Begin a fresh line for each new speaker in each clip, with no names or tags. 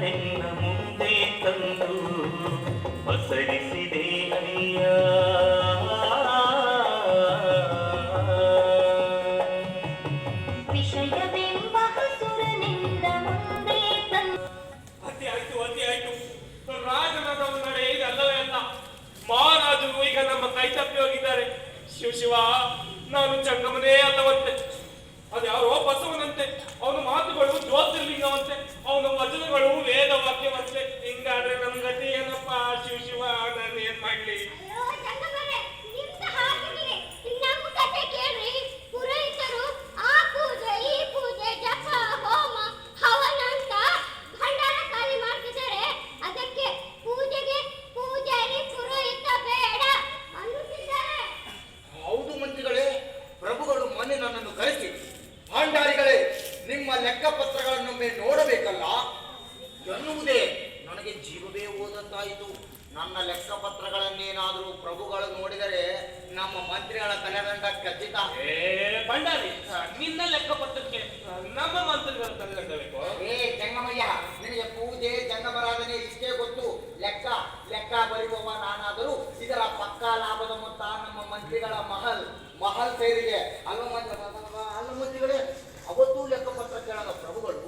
தென்னமும் ನನ್ನ ಲೆಕ್ಕಪತ್ರಗಳನ್ನೇನಾದರೂ ಪ್ರಭುಗಳು ನೋಡಿದರೆ ನಮ್ಮ ಮಂತ್ರಿಗಳ ತಲೆದಂಡ ಖಚಿತ
ಬಂಡಾರಿ ನಿನ್ನ ಲೆಕ್ಕ ಪತ್ರಕ್ಕೆ ನಮ್ಮ ಮಂತ್ರಿಗಳ ತಲೆದಂಡ
ಏ ಚಂಗಮಯ್ಯ ನಿನಗೆ ಪೂಜೆ ಚಂಗಮರಾಧನೆ ಇಷ್ಟೇ ಗೊತ್ತು. ಲೆಕ್ಕ ಲೆಕ್ಕ ಬರೆಯುವವ ನಾನಾದರೂ ಇದರ ಪಕ್ಕಾ ಲಾಭದ ಮೊತ್ತ ನಮ್ಮ ಮಂತ್ರಿಗಳ ಮಹಲ್ ಮಹಲ್ ಸೇರಿದೆ. ಅಲ್ಲ ಮಂತ್ರಿ ಅಲ್ಲ ಮಂತ್ರಿಗಳೇ ಅವತ್ತೂ ಲೆಕ್ಕಪತ್ರ ಕೇಳದ ಪ್ರಭುಗಳು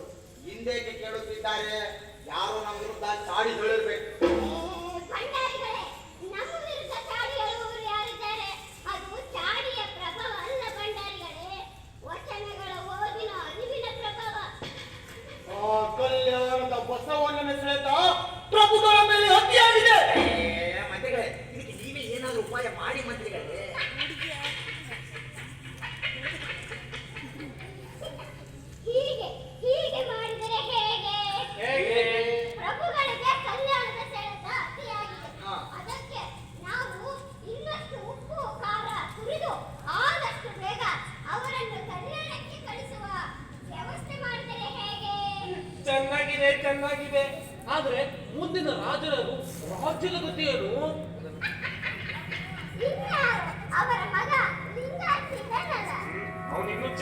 ಹಿಂದೇಕೆ ಕೇಳುತ್ತಿದ್ದಾರೆ? ಯಾರು ನಮ್ಮ ವಿರುದ್ಧ ಚಾಡಿ ಹೇಳಿರ್ಬೇಕು. ಉತ್ಸವವನ್ನು ನಡೆಸಿದ ಪ್ರಭುಗಳ ಮೇಲೆ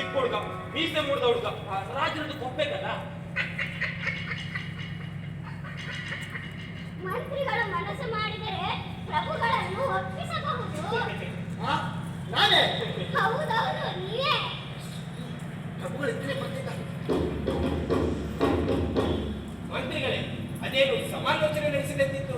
ಚಿಕ್ಕ ಹುಡುಗ ಮೀಸೆ ಮುಡ್ದ ಹುಡುಗ. ರಾಜರದ್ದು ಕೊಪ್ಪಬೇಕಲ್ಲ
ಮಂತ್ರಿಗಳು ಮನಸ್ಸು ಮಾಡಿದರೆ ಪ್ರಭುಗಳನ್ನು ಒಪ್ಪಿಸಬಹುದು.
ನಾನೇ?
ಹೌದೌದು ನೀವೇ
ಪ್ರಭುಗಳಿದ್ದರೆ ಬರ್ತಿದ್ದಾರೆ
ಮಂತ್ರಿಗಳೇ. ಅದೇನು ಸಮಾಲೋಚನೆ ನಡೆಸಿದಂತಿತ್ತು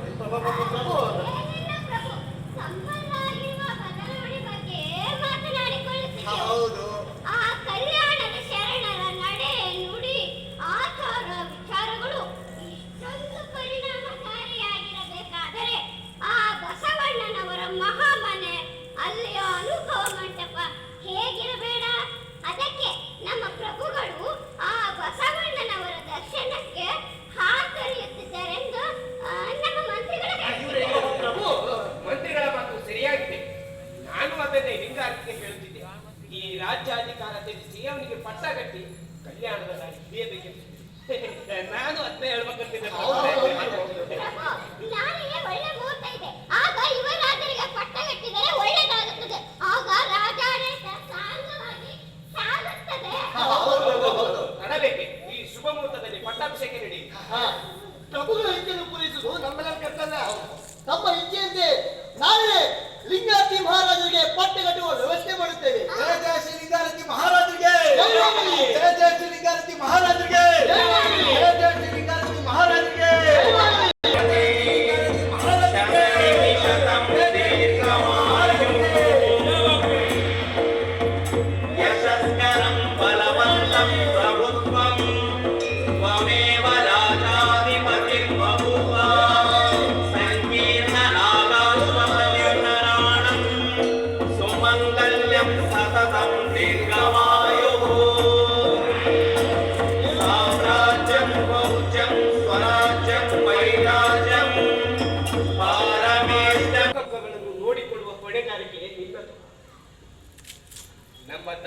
ಪ್ರಭುಗಳ
ಇಚ್ಛೆಯನ್ನು ಪೂರೈಸುವುದು ನಮ್ಮೆಲ್ಲರ ಕರ್ತವ್ಯ ತಮ್ಮ ಇಚ್ಛೆಯಂತೆ ನಾಳೆ ಲಿಂಗಾತಿ ಮಹಾರಾಜರಿಗೆ
ಪಟ್ಟೆಗಳ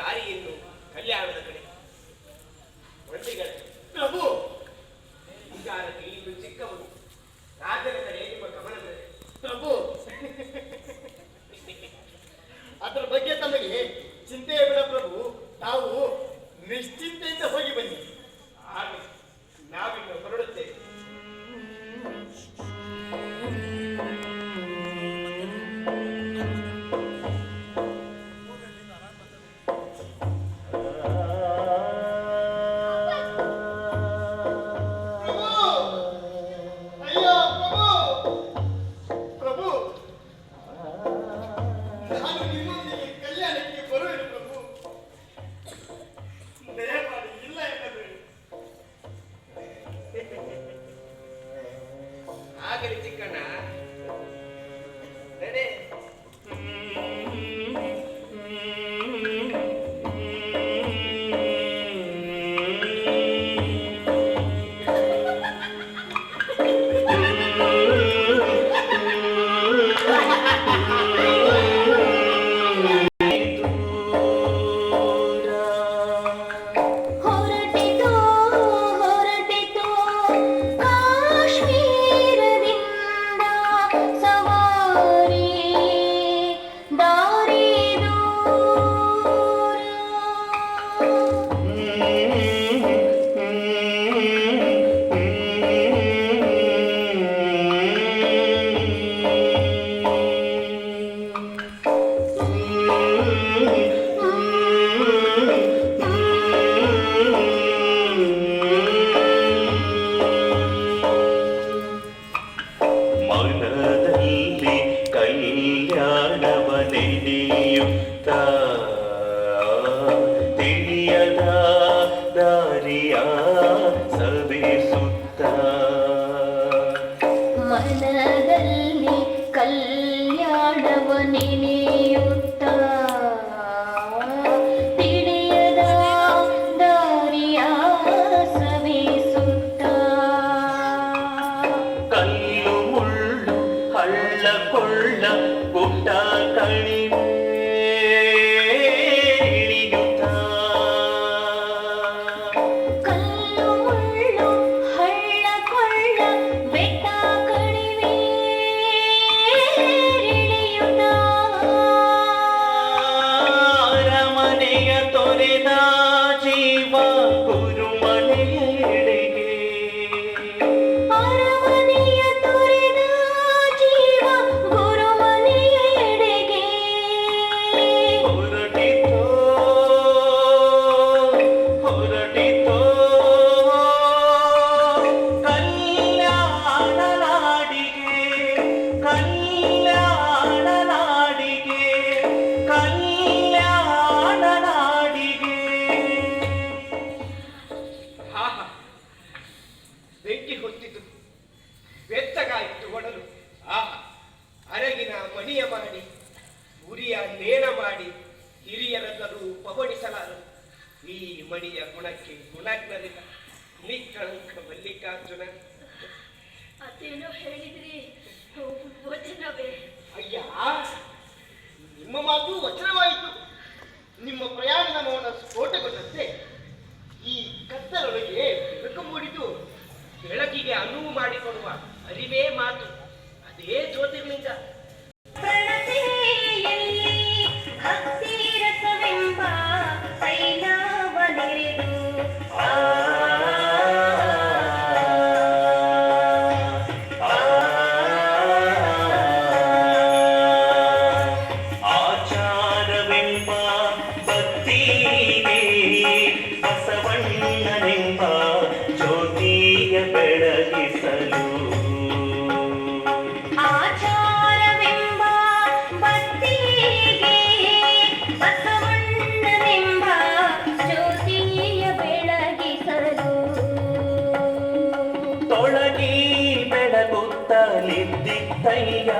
ದಾರಿಯನ್ನು ಕಲ್ಯಾಣದ ಕಡೆ.
ಪ್ರಭು
ವಿಚಾರಕ್ಕೆ ಇನ್ನು ಚಿಕ್ಕವನು ರಾಜರ ಕಡೆ ನಿಮ್ಮ ಗಮನದಲ್ಲಿ
ಪ್ರಭು ಅದರ ಬಗ್ಗೆ ತಮಗೆ ಚಿಂತೆ ಬೇಡ ಪ್ರಭು. ತಾವು ನಿಶ್ಚಿಂತೆಯಿಂದ ಹೋಗಿ ಬನ್ನಿ.
ಆಗ
Hallelujah. Tita. ಬಸವಣ್ಣನೆಂಬ ಜ್ಯೋತಿಯ ಬೆಳಗಿಸಲು.
ಆಚಾರವೆಂಬ ಭಕ್ತಿಗೆ ಬಸವಣ್ಣನೆಂಬ ಜ್ಯೋತಿಯ ಬೆಳಗಿಸಲು.
ತೊಳಗಿ ಬೆಳಗುತ್ತಲಿದ್ದಿತ್ತಯ್ಯ